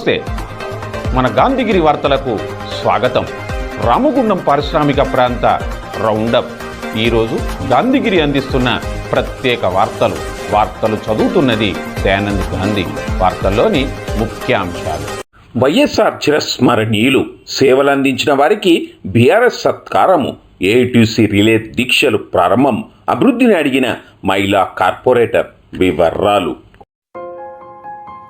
నమస్తే. మన గాంధీగిరి వార్తలకు స్వాగతం. రామగుండం పారిశ్రామిక ప్రాంత రౌండప్. ఈరోజు గాంధీగిరి అందిస్తున్న ప్రత్యేక వార్తలు. వార్తలు చదువుతున్నది దయానంద్ గాంధీ. వార్తల్లోని ముఖ్యాంశాలు. వైఎస్ఆర్ చిరస్మరణీయులు. సేవలందించిన వారికి బీఆర్ఎస్ సత్కారము. ఏటీసీ రిలే దీక్షలు ప్రారంభం. అభివృద్ధిని అడిగిన మహిళా కార్పొరేటర్ వివరాలు.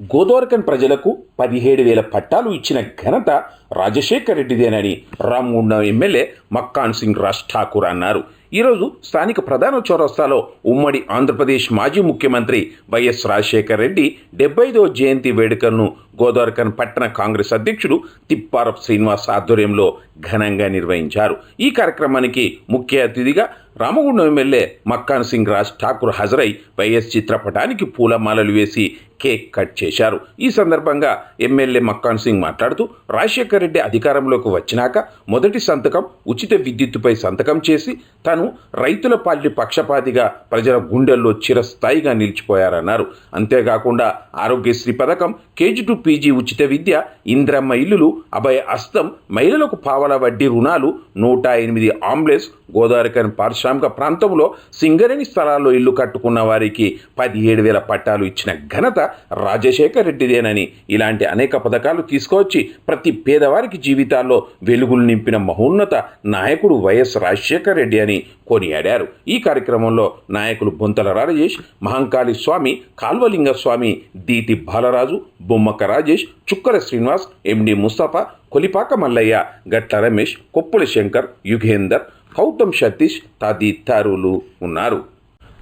గోదోర్కన్ ప్రజలకు పదిహేడు వేల పట్టాలు ఇచ్చిన ఘనత రాజశేఖర్ రెడ్డిదేనని రామగుండం ఎమ్మెల్యే మక్కాన్ సింగ్ రాజ్ ఠాకూర్ అన్నారు. ఈరోజు స్థానిక ప్రధాన చౌరస్తాలో ఉమ్మడి ఆంధ్రప్రదేశ్ మాజీ ముఖ్యమంత్రి వైఎస్ రాజశేఖర్ రెడ్డి డెబ్బైదో జయంతి వేడుకలను గోదావరికన్ పట్టణ కాంగ్రెస్ అధ్యక్షుడు తిప్పారప్ శ్రీనివాస్ ఆధ్వర్యంలో ఘనంగా నిర్వహించారు. ఈ కార్యక్రమానికి ముఖ్య అతిథిగా రామగుండం ఎమ్మెల్యే మక్కాన్ సింగ్ రాజ్ ఠాకూర్ హాజరై వైఎస్ చిత్రపటానికి పూలమాలలు వేసి కేక్ కట్ చేశారు. ఈ సందర్భంగా ఎమ్మెల్యే మక్కాన్ సింగ్ మాట్లాడుతూ రాజశేఖర్ రెడ్డి అధికారంలోకి వచ్చినాక మొదటి సంతకం ఉచిత విద్యుత్తుపై సంతకం చేసి తను రైతుల పార్టీ పక్షపాతిగా ప్రజల గుండెల్లో చిరస్థాయిగా నిలిచిపోయారన్నారు. అంతేకాకుండా ఆరోగ్యశ్రీ పథకం కేజీ టు పీజీ ఉచిత విద్య ఇంద్రమ్మ ఇల్లులు అభయ అస్తం మహిళలకు పావల వడ్డీ రుణాలు నూట ఎనిమిది ఆంబులెన్స్ గోదావరికన్ పారిశ్రామిక ప్రాంతంలో సింగరేణి స్థలాల్లో ఇల్లు కట్టుకున్న వారికి పదిహేడు వేల పట్టాలు ఇచ్చిన ఘనత రాజశేఖర్ రెడ్డిదేనని ఇలాంటి అనేక పథకాలు తీసుకువచ్చి ప్రతి పేదవారికి జీవితాల్లో వెలుగులు నింపిన మహోన్నత నాయకుడు వైఎస్ రాజశేఖర్ రెడ్డి అని కొనియాడారు. ఈ కార్యక్రమంలో నాయకులు బొంతల రాజేష్ మహంకాళి స్వామి కాల్వలింగ స్వామి దీటి బాలరాజు బొమ్మక రాజేష్ చుక్కల శ్రీనివాస్ ఎండి ముస్తఫా కొలిపాక మల్లయ్య గట్ల రమేష్ కొప్పుల శంకర్ యుగేందర్ గౌతమ్ సతీష్ తదితరులు ఉన్నారు.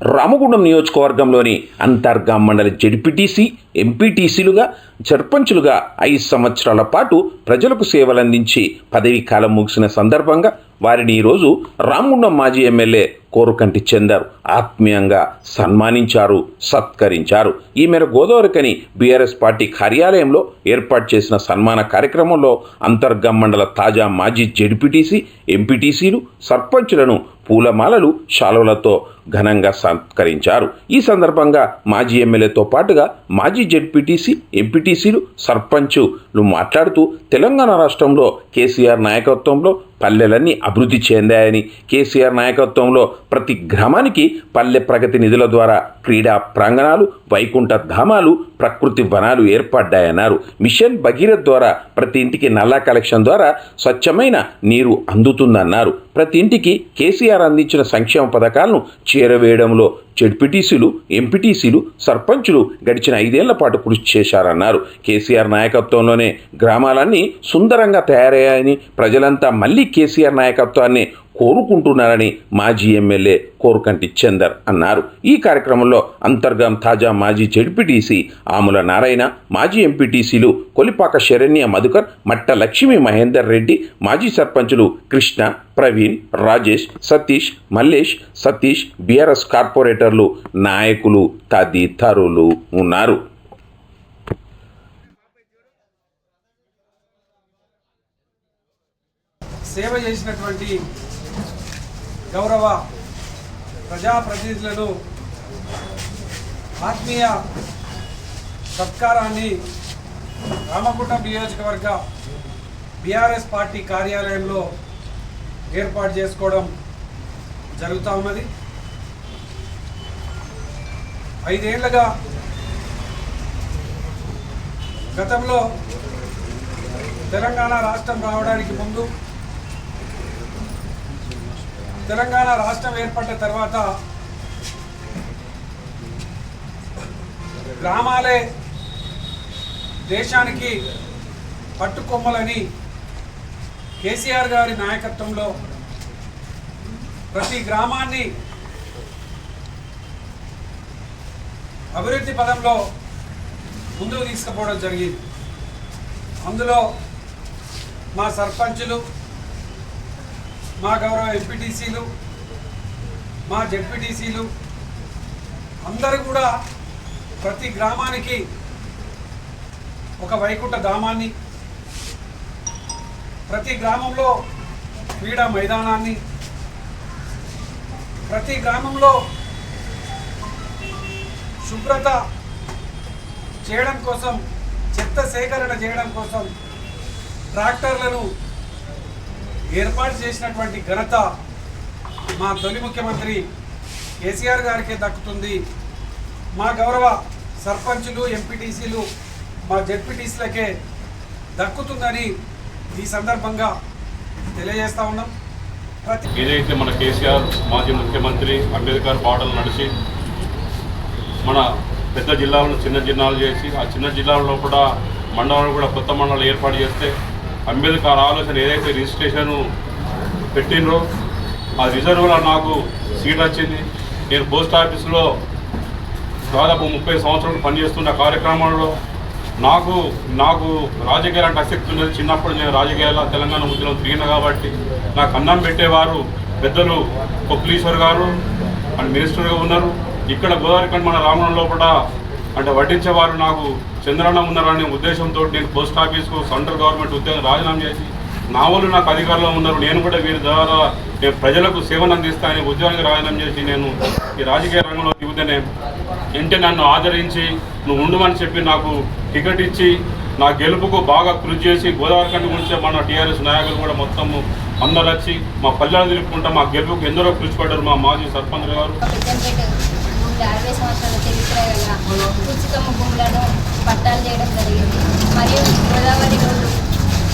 రామగుండం నియోజకవర్గంలోని అంతర్గా మండలి జడ్పీటీసీ ఎంపీటీసీలుగా సర్పంచులుగా ఐదు సంవత్సరాల పాటు ప్రజలకు సేవలందించి పదవీ కాలం ముగిసిన సందర్భంగా వారిని ఈరోజు రామగుండం మాజీ ఎమ్మెల్యే కోరుకంటి చెందారు ఆత్మీయంగా సన్మానించారు సత్కరించారు. ఈ మేర గోదావరికని బీఆర్ఎస్ పార్టీ కార్యాలయంలో ఏర్పాటు చేసిన సన్మాన కార్యక్రమంలో అంతర్గం మండల తాజా మాజీ జడ్పీటీసీ ఎంపీటీసీలు సర్పంచులను పూలమాలలు శాలువలతో ఘనంగా సత్కరించారు. ఈ సందర్భంగా మాజీ ఎమ్మెల్యేతో పాటుగా మాజీ జెడ్పీటీసీ ఎంపీటీసీలు సర్పంచులు మాట్లాడుతూ తెలంగాణ రాష్ట్రంలో కేసీఆర్ నాయకత్వంలో పల్లెలన్నీ అభివృద్ధి చెందాయని కేసీఆర్ నాయకత్వంలో ప్రతి గ్రామానికి పల్లె ప్రగతి నిధుల ద్వారా క్రీడా ప్రాంగణాలు వైకుంఠ ధామాలు ప్రకృతి వనాలు ఏర్పడ్డాయన్నారు. మిషన్ భగీరథ్ ద్వారా ప్రతి ఇంటికి నల్లా కలెక్షన్ ద్వారా స్వచ్ఛమైన నీరు అందుతుందన్నారు. ప్రతి ఇంటికి కేసీఆర్ అందించిన సంక్షేమ పథకాలను చేరవేయడంలో జడ్పీటీసీలు ఎంపీటీసీలు సర్పంచులు గడిచిన ఐదేళ్ళ పాటు కృషి చేశారన్నారు. కేసీఆర్ నాయకత్వంలోనే గ్రామాలన్నీ సుందరంగా తయారయ్యాయని ప్రజలంతా మళ్ళీ కేసీఆర్ నాయకత్వాన్ని కోరుకుంటున్నారని మాజీ ఎమ్మెల్యే కోరుకంటి చందర్ అన్నారు. ఈ కార్యక్రమంలో అంతర్గం తాజా మాజీ జడ్పీటీసీ ఆముల నారాయణ మాజీ ఎంపీటీసీలు కొలిపాక శరణ్య మధుకర్ మట్ట లక్ష్మీ మహేందర్ రెడ్డి మాజీ సర్పంచులు కృష్ణ ప్రవీణ్ రాజేష్ సతీష్ మల్లేష్ సతీష్ బీఆర్ఎస్ కార్పొరేటర్లు నాయకులు తదితరులు ఉన్నారు. సేవ చేసినటువంటి గౌరవ ప్రజాప్రతినిధులను ఆత్మీయ సత్కారాన్ని రామగుండం నియోజకవర్గ బీఆర్ఎస్ పార్టీ కార్యాలయంలో ఏర్పాటు చేసుకోవడం జరుగుతూ ఉన్నది. ఐదేళ్ళుగా గతంలో తెలంగాణ రాష్ట్రం రావడానికి ముందు తెలంగాణ రాష్ట్రం ఏర్పడ్డ తర్వాత గ్రామాలే దేశానికి పట్టుకొమ్మలని కేసీఆర్ గారి నాయకత్వంలో ప్రతి గ్రామాన్ని అభివృద్ధి పదంలో ముందుకు తీసుకుపోవడం జరిగింది. అందులో మా సర్పంచులు మా గౌరవ ఎంపీటీసీలు మా జెడ్పీటీసీలు అందరూ కూడా ప్రతి గ్రామానికి ఒక వైకుంఠ ధామాన్ని ప్రతి గ్రామంలో క్రీడా మైదానాన్ని ప్రతి గ్రామంలో శుభ్రత చేయడం కోసం చెత్త సేకరణ చేయడం కోసం ట్రాక్టర్లను ఏర్పాటు చేసినటువంటి ఘనత మా తొలి ముఖ్యమంత్రి కేసీఆర్ గారికే దక్కుతుంది. మా గౌరవ సర్పంచులు ఎంపీటీసీలు మా జెడ్పీటీసీలకే దక్కుతుందని ఈ సందర్భంగా తెలియజేస్తా ఉన్నాం. ప్రతి ఏదైతే మన కేసీఆర్ మాజీ ముఖ్యమంత్రి అంబేద్కర్ బాటలు నడిచి మన పెద్ద జిల్లాలను చిన్న జిల్లాలు చేసి ఆ చిన్న జిల్లాల్లో కూడా మండలాలు కూడా కొత్త మండలాలు ఏర్పాటు చేస్తే అంబేద్కర్ ఆలోచన ఏదైతే రిజిస్ట్రేషన్ పెట్టినో ఆ రిజర్వ్లో నాకు సీట్ వచ్చింది. నేను పోస్ట్ ఆఫీసులో దాదాపు ముప్పై సంవత్సరాలు పనిచేస్తున్న కార్యక్రమంలో నాకు నాకు రాజకీయాలు అంటే ఆసక్తి ఉన్నది. చిన్నప్పుడు నేను రాజకీయాల తెలంగాణ ఉద్యమం తిరిగిన కాబట్టి నాకు అన్నం పెట్టేవారు పెద్దలు కొప్లీశ్వర్ గారు అండ్ మినిస్టర్గా ఉన్నారు. ఇక్కడ గోదావరి మన రామణంలో కూడా అంటే వడ్డించేవారు నాకు చంద్రన్న ఉన్నారనే ఉద్దేశంతో నేను పోస్ట్ ఆఫీస్కు సెంట్రల్ గవర్నమెంట్ ఉద్యోగం రాజీనామా చేసి నా వాళ్ళు నాకు అధికారంలో ఉన్నారు నేను కూడా వీరి ద్వారా నేను ప్రజలకు సేవను అందిస్తానని ఉద్యోగానికి రాజీనామా చేసి నేను ఈ రాజకీయ రంగంలో దిగుతూనే ఇంటే నన్ను ఆదరించి నువ్వు ఉండమని చెప్పి నాకు టికెట్ ఇచ్చి నా గెలుపుకు బాగా కృషి చేసి గోదావరి కంటే గురించి మన టీఆర్ఎస్ నాయకులు కూడా మొత్తము అందరు వచ్చి మా పల్లెలు తిరుపుకుంటా మా గెలుపుకు ఎందరో కృషి పడ్డారు మా మాజీ సర్పంచ్ గారు. పెద్దంపేట అరవై సంవత్సరాల చరిత్ర గల పుస్తకము భూములను పట్టాలు చేయడం జరిగింది. మరియు గోదావరి రోడ్డు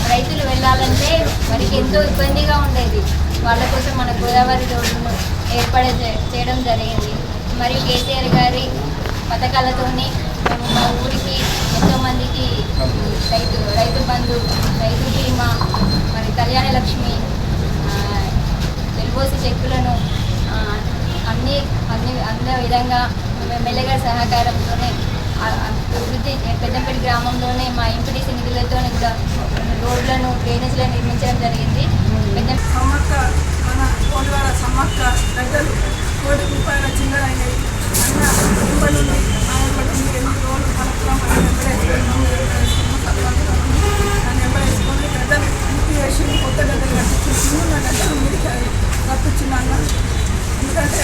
రైతులు వెళ్ళాలంటే వారికి ఎంతో ఇబ్బందిగా ఉండేది. వాళ్ళ కోసం మన గోదావరి రోడ్డును ఏర్పాటు చేయడం జరిగింది. మరియు కేసీఆర్ గారి పథకాలతోని మేము మా ఊరికి ఎంతోమందికి రైతు రైతు బంధు రైతు బీమా మరి కళ్యాణ లక్ష్మి ఆ, వెలుబోసి చెక్కులను ఆ, అన్ని అన్ని అన్న విధంగా ఎమ్మెల్యే గారి సహకారంతోనే అభివృద్ధి పెద్దపల్లి గ్రామంలోనే మా ఎంపీటీసీ నిధులతో కూడా రోడ్లను డ్రైనేజ్లను నిర్మించడం జరిగింది. పెద్ద సమ్మక్క మన కోడివాడ సమ్మక్క పెద్దలు కోటి రూపాయల చిల్లర అయ్యాయి అన్న సింబల్ ఉంది ఆమె పట్టింది ఎన్ని రోజులు కలెక్టర్ మనం నెంబర్ వేసుకొని పెద్దలు ఇంటి వేసి కొత్త గడ్డలు కట్టించి చిన్న గడ్డలు మీదికి కట్టించిన అన్న ఎందుకంటే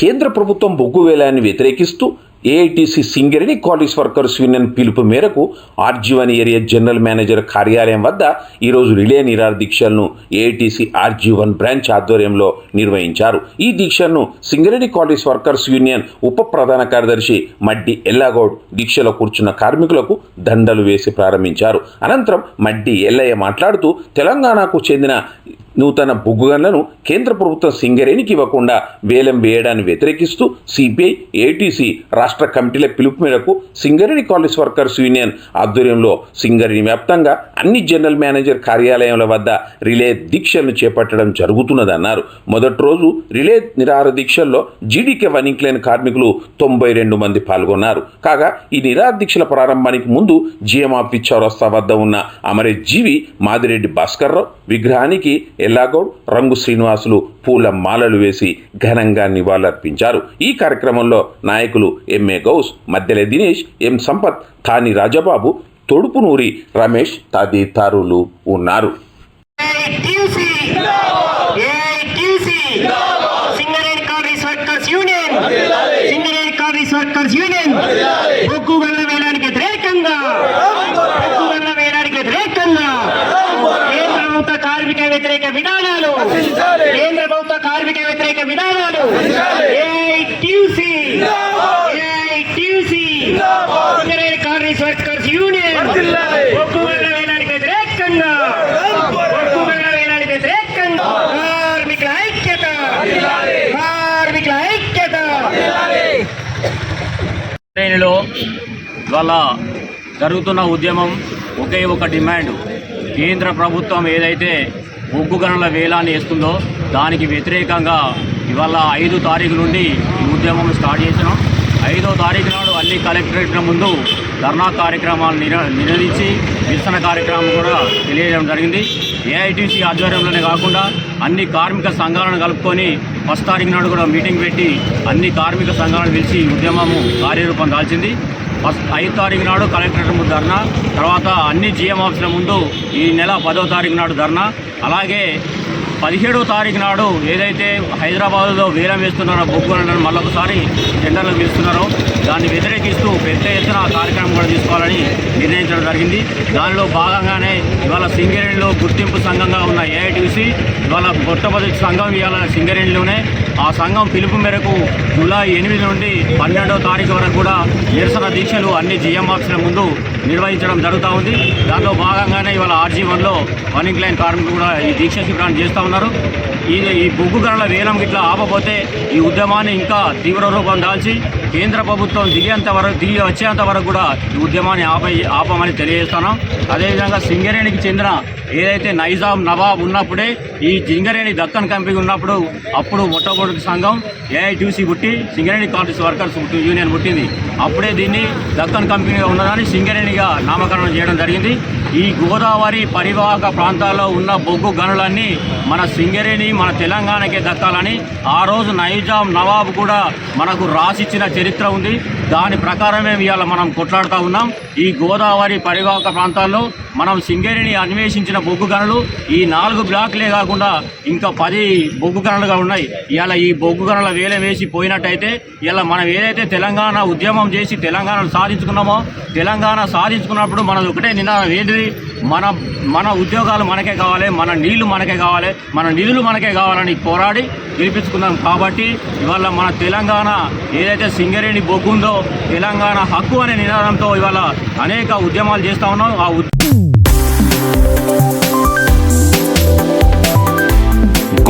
కేంద్ర ప్రభుత్వం బొగ్గు వేలాన్ని వ్యతిరేకిస్తూ AITC Singareni college workers union పిలుపు మేరకు ఆర్జీవన్ ఏరియా జనరల్ మేనేజర్ కార్యాలయం వద్ద ఈరోజు రిలే నిరాహార దీక్షలను ఏఐటీసీ ఆర్జీవన్ బ్రాంచ్ ఆధ్వర్యంలో నిర్వహించారు. ఈ దీక్షలను సింగరేణి కాలేజ్ వర్కర్స్ యూనియన్ ఉప ప్రధాన కార్యదర్శి మడ్డి ఎల్లాగౌడ్ దీక్షలో కూర్చున్న కార్మికులకు దండలు వేసి ప్రారంభించారు. అనంతరం మడ్డి ఎల్లయ్య మాట్లాడుతూ తెలంగాణకు చెందిన నూతన బొగ్గుగన్లను కేంద్ర ప్రభుత్వం సింగరేణికి ఇవ్వకుండా వేలం వేయడాన్ని వ్యతిరేకిస్తూ సిపిఐ ఏటీసీ రాష్ట్ర కమిటీల పిలుపు మేరకు సింగరేణి కాలేజ్ వర్కర్స్ యూనియన్ ఆధ్వర్యంలో సింగరేణి వ్యాప్తంగా అన్ని జనరల్ మేనేజర్ కార్యాలయాల వద్ద రిలే దీక్షలను చేపట్టడం జరుగుతున్నదన్నారు. మొదటి రోజు రిలే నిరాహార దీక్షల్లో జీడీకే వనింక్లేని కార్మికులు తొంభై రెండు మంది పాల్గొన్నారు. కాగా ఈ నిరాహార దీక్షల ప్రారంభానికి ముందు జిఎం ఆఫీస్ చౌరస్తా వద్ద ఉన్న అమరే జీవి మాదిరెడ్డి భాస్కర్రావు విగ్రహానికి ఎల్లాగౌడ్ రంగు శ్రీనివాసులు పూల మాలలు వేసి ఘనంగా నివాళులర్పించారు. ఈ కార్యక్రమంలో నాయకులు ఎంఏ గౌస్ మద్దెల దినేష్ ఎం సంపత్ థాని రాజబాబు తొడుపునూరి రమేష్ తదితరులు ఉన్నారు AITC! AITC! Singareni Congress workers union Singareni Congress workers union బొగ్గు గల్ల వేలానికి వ్యతిరేకంగా బొగ్గు గల్ల వేలానికి వ్యతిరేకంగా కేంద్ర ప్రభుత్వ కార్మిక వ్యతిరేక విధానాలు కేంద్ర ప్రభుత్వ కార్మిక వ్యతిరేక విధానాలు. Congress workers union. వేలానికి వ్యతిరేకంగా. వేలానికి వ్యతిరేకంగా. కార్మికుల ఐక్యత. కార్మికుల ఐక్యత. శ్రేణిలో ఇవాళ జరుగుతున్న ఉద్యమం ఒకే ఒక డిమాండ్. కేంద్ర ప్రభుత్వం ఏదైతే బొగ్గు గనుల వేలాన్ని వేస్తుందో దానికి వ్యతిరేకంగా ఇవాళ ఐదు తారీఖు నుండి ఈ ఉద్యమం స్టార్ట్ చేసినాం ఐదో తారీఖు నాడు అన్ని కలెక్టరేట్ల ముందు ధర్నా కార్యక్రమాలు నిర నిరోధించి నిరసన కార్యక్రమం కూడా తెలియజేయడం జరిగింది. ఏఐటీసీ ఆధ్వర్యంలోనే కాకుండా అన్ని కార్మిక సంఘాలను కలుపుకొని ఫస్ట్ తారీఖు నాడు కూడా మీటింగ్ పెట్టి అన్ని కార్మిక సంఘాలను పిలిచి ఉద్యమము కార్యరూపం దాల్చింది. ఫస్ట్ ఐదు తారీఖు నాడు కలెక్టరేట్ ముందు ధర్నా తర్వాత అన్ని జిఎం ఆఫీసుల ముందు ఈ నెల పదో తారీఖు నాడు ధర్నా అలాగే పదిహేడవ తారీఖు నాడు ఏదైతే హైదరాబాద్లో వేలం వేస్తున్నారో బొగ్గులను మళ్ళొకసారి టెండర్లు పిలుస్తున్నారో దాన్ని వ్యతిరేకిస్తూ పెద్ద ఎత్తున కార్యక్రమం కూడా తీసుకోవాలని నిర్ణయించడం జరిగింది. దానిలో భాగంగానే ఇవాళ సింగరేణిలో గుర్తింపు సంఘంగా ఉన్న ఏఐటీసీ ఇవాళ మొట్టమొదటి సంఘం ఇవాళ సింగరేణిలోనే. ఆ సంఘం పిలుపు మేరకు జూలై ఎనిమిది నుండి పన్నెండో తారీఖు వరకు కూడా నిరసన దీక్షలు అన్ని జీఎం ఆఫీసుల ముందు నిర్వహించడం జరుగుతూ ఉంది. దానిలో భాగంగానే ఇవాళ ఆర్జీ వన్లో లైన్ కార్మికులు కూడా ఈ దీక్ష శిబిరాన్ని చేస్తూ ఉన్నారు. ఈ ఈ బొగ్గు గనుల వేలం ఇట్లా ఆపపోతే ఈ ఉద్యమాన్ని ఇంకా తీవ్ర రూపం దాల్చి కేంద్ర ప్రభుత్వం దిగేంత వరకు దిగి వచ్చేంత వరకు కూడా ఈ ఉద్యమాన్ని ఆప ఆపమని తెలియజేస్తున్నాం. అదేవిధంగా సింగరేణికి చెందిన ఏదైతే నైజాం నవాబ్ ఉన్నప్పుడే ఈ సింగరేణి దక్కన్ కంపెనీ ఉన్నప్పుడు అప్పుడు మొట్టమొదటి సంఘం ఏఐటీసీ పుట్టి సింగరేణి కాంగ్రెస్ వర్కర్స్ యూనియన్ పుట్టింది. అప్పుడే దీన్ని దక్కన్ కంపెనీగా ఉన్నదని సింగరేణిగా నామకరణం చేయడం జరిగింది. ఈ గోదావరి పరివాహక ప్రాంతాల్లో ఉన్న బొగ్గు గనులన్నీ మన సింగరేణి మన తెలంగాణకే దక్కాలని ఆ రోజు నైజాం నవాబ్ కూడా మనకు రాసిచ్చిన చరిత్ర ఉంది. దాని ప్రకారమే ఇవాళ మనం కొట్లాడుతూ ఉన్నాం. ఈ గోదావరి పరివాహక ప్రాంతాల్లో మనం సింగరేణి అన్వేషించిన బొగ్గు గనులు ఈ నాలుగు బ్లాక్లే కాకుండా ఇంకా పది బొగ్గు గనులుగా ఉన్నాయి. ఇవాళ ఈ బొగ్గు గనుల వేలం వేసి పోయినట్టయితే ఇలా మనం ఏదైతే తెలంగాణ ఉద్యమం చేసి తెలంగాణను సాధించుకున్నామో తెలంగాణ సాధించుకున్నప్పుడు మనది ఒకటే నినాదం ఏంటిది? మన మన ఉద్యోగాలు మనకే కావాలి మన నీళ్ళు మనకే కావాలి మన నిధులు మనకే కావాలని పోరాడి గెలిపించుకున్నాం కాబట్టి ఇవాళ మన తెలంగాణ ఏదైతే సింగరేణి బొగ్గు ఉందో తెలంగాణ హక్కు అనే నినాదంతో ఇవాళ అనేక ఉద్యమాలు చేస్తా ఉన్నాం. ఆ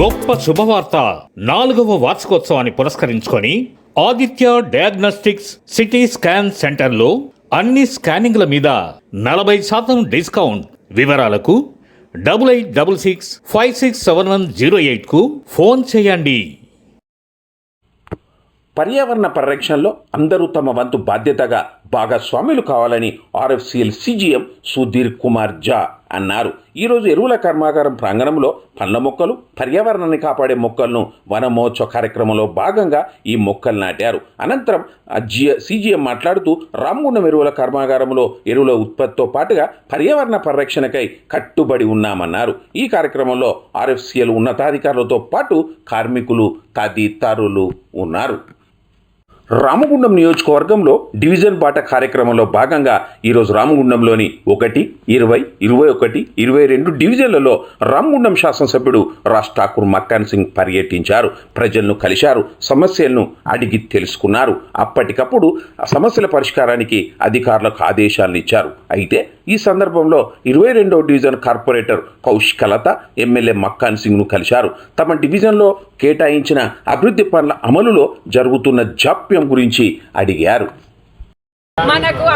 గొప్ప శుభవార్త నాలుగవ వార్షికోత్సవాన్ని పురస్కరించుకొని ఆదిత్య డయాగ్నోస్టిక్స్ సిటీ స్కాన్ సెంటర్లో అన్ని స్కానింగ్ల మీద నలభై శాతం డిస్కౌంట్. వివరాలకు double eight double six five six seven one zero ఎయిట్కు phone చేయండి. పర్యావరణ పరిరక్షణలో అందరూ తమ వంతు బాధ్యతగా భాగస్వాములు కావాలని ఆర్ఎఫ్సిఎల్ సిజిఎం సుధీర్ కుమార్ జా అన్నారు. ఈరోజు ఎరువుల కర్మాగారం ప్రాంగణంలో పండ్ల మొక్కలు పర్యావరణాన్ని కాపాడే మొక్కలను వనమోత్సవ కార్యక్రమంలో భాగంగా ఈ మొక్కలు నాటారు. అనంతరం ఆ సిజిఎం మాట్లాడుతూ రామగుండం ఎరువుల కర్మాగారంలో ఎరువుల ఉత్పత్తితో పాటుగా పర్యావరణ పరిరక్షణకై కట్టుబడి ఉన్నామన్నారు. ఈ కార్యక్రమంలో ఆర్ఎఫ్సిఎల్ ఉన్నతాధికారులతో పాటు కార్మికులు తదితరులు ఉన్నారు. రామగుండం నియోజకవర్గంలో డివిజన్ బాట కార్యక్రమంలో భాగంగా ఈరోజు రామగుండంలోని ఒకటి ఇరవై ఇరవై ఒకటి ఇరవై రెండు డివిజన్లలో రామగుండం శాసనసభ్యుడు రాజ్ ఠాకూర్ మక్కాన్ సింగ్ పర్యటించారు. ప్రజలను కలిశారు సమస్యలను అడిగి తెలుసుకున్నారు. అప్పటికప్పుడు సమస్యల పరిష్కారానికి అధికారులకు ఆదేశాలను ఇచ్చారు. అయితే ఈ సందర్భంలో ఇరవై రెండవ division corporator Kaushikalatha MLA Makkan సింగ్ను కలిశారు. తమ డివిజన్లో కేటాయించిన అభివృద్ధి పనుల అమలులో జరుగుతున్న జాప్యం గురించి అడిగారు. మనకు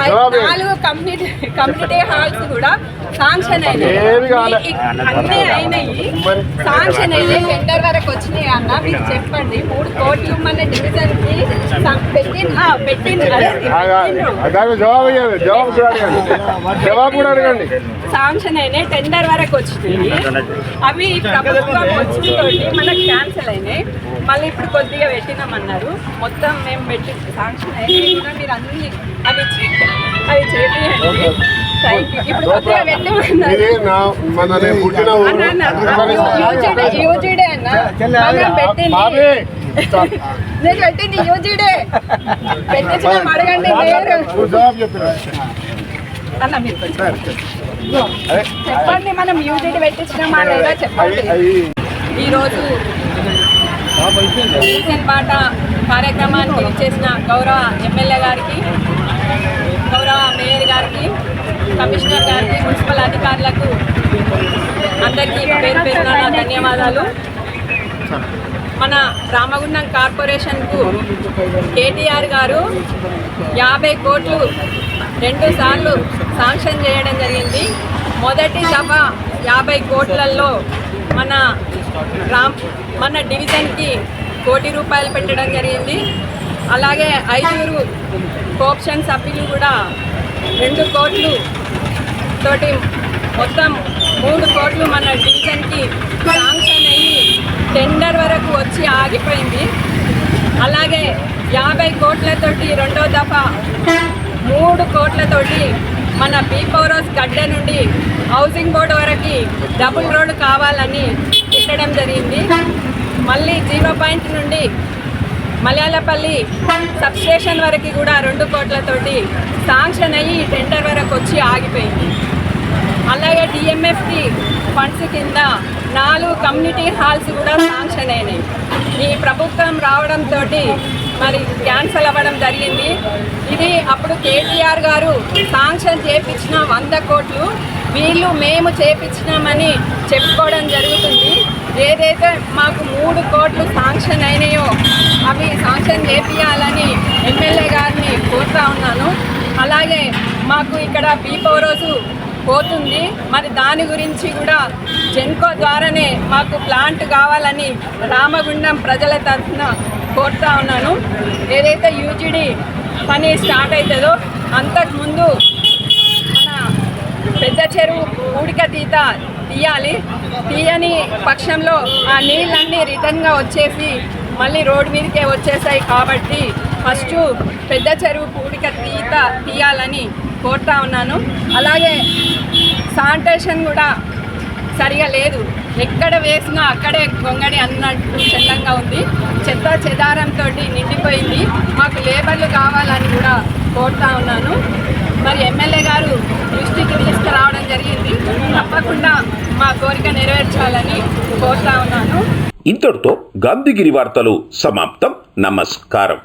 నాలుగు కమ్యూనిటీ కమ్యూనిటీ హాల్స్ కూడా శాంక్షన్ అయినాయి. అన్నీ అయినాయి. శాంక్షన్ అయినాయి. టెండర్ వరకు వచ్చినాయి అన్న మీరు చెప్పండి. మూడు కోట్లు మన డివిజన్కి అడగండి. శాంక్షన్ అయినాయి. టెండర్ వరకు వచ్చినాయి. అవి ప్రభుత్వం వచ్చింది మనకు క్యాన్సిల్ అయినాయి. మళ్ళీ ఇప్పుడు కొద్దిగా పెట్టినామన్నారు. మొత్తం మేము పెట్టి శాంక్షన్ అయినాయి. కూడా మీరు అన్ని అవి అవి ఇప్పుడు పెట్టమన్నారు యూజీడే అన్న పెట్టింది నేను పెట్టింది యూజీడే పెట్టించిన అడగండి అన్న మీరు చెప్పండి మనం యూజీడీ పెట్టించినామా లేదా చెప్పండి. ఈరోజు రీసెంట్ పాట కార్యక్రమానికి ఇచ్చేసిన గౌరవ ఎమ్మెల్యే గారికి గౌరవ మేయర్ గారికి కమిషనర్ గారికి మున్సిపల్ అధికారులకు అందరికీ పేరు పేరున ధన్యవాదాలు. మన రామగుండం కార్పొరేషన్కు కేటీఆర్ గారు యాభై కోట్లు రెండు సార్లు శాంక్షన్ చేయడం జరిగింది. మొదటి సభ యాభై కోట్లలో మన రామ్ మన డివిజన్కి కోటి రూపాయలు పెట్టడం జరిగింది. అలాగే ఐదుగురు కోఆప్షన్ సభ్యులు కూడా రెండు కోట్లు తోటి మొత్తం మూడు కోట్లు మన డివిజన్కి శాంక్షన్ అయ్యి టెండర్ వరకు వచ్చి ఆగిపోయింది. అలాగే యాభై కోట్లతోటి రెండో దఫా మూడు కోట్లతోటి మన బీపౌరోస్ గడ్డ నుండి హౌసింగ్ బోర్డు వరకు డబుల్ రోడ్ కావాలని పెట్టడం జరిగింది. మళ్ళీ జీరో పాయింట్ నుండి మలయాళపల్లి సబ్స్టేషన్ వరకు కూడా రెండు కోట్లతోటి శాంక్షన్ అయ్యి టెండర్ వరకు వచ్చి ఆగిపోయింది. అలాగే డిఎంఎఫ్టి ఫండ్స్ కింద నాలుగు కమ్యూనిటీ హాల్స్ కూడా శాంక్షన్ అయినాయి. ఈ ప్రభుత్వం రావడంతో మరి క్యాన్సల్ అవ్వడం జరిగింది. ఇది అప్పుడు కేటీఆర్ గారు శాంక్షన్ చేపించిన వంద కోట్లు వీళ్ళు మేము చేపించినామని చెప్పుకోవడం జరుగుతుంది. ఏదైతే మాకు మూడు కోట్లు శాంక్షన్ అయినాయో అవి శాంక్షన్ చేపియాలని ఎమ్మెల్యే గారిని కోరుతా ఉన్నాను. అలాగే మాకు ఇక్కడ పీపో రోజు పోతుంది. మరి దాని గురించి కూడా జెన్కో ద్వారానే మాకు ప్లాంట్ కావాలని రామగుండం ప్రజల తరఫున కోరుతా ఉన్నాను. ఏదైతే యూజీడీ పని స్టార్ట్ అవుతుందో అంతకుముందు మన పెద్ద చెరువు పూడిక తీత తీయాలి. తీయని పక్షంలో ఆ నీళ్ళన్నీ రిటర్న్గా వచ్చేసి మళ్ళీ రోడ్డు మీదకే వచ్చేసాయి కాబట్టి ఫస్ట్ పెద్ద చెరువు పూడిక తీత తీయాలని కోరుతా ఉన్నాను. అలాగే శానిటేషన్ కూడా సరిగా లేదు. ఎక్కడ వేసినా అక్కడే గొంగడి అన్నట్టు చెల్లంగా ఉంది. చెత్త చెదారంతో నిండిపోయింది. మాకు లేబర్లు కావాలని కూడా కోరుతా ఉన్నాను. మరి ఎమ్మెల్యే గారు దృష్టికి తీసుకురావడం జరిగింది. తప్పకుండా మా కోరిక నెరవేర్చాలని కోరుతా ఉన్నాను. ఇంతటితో గాంధీగిరి వార్తలు సమాప్తం. నమస్కారం.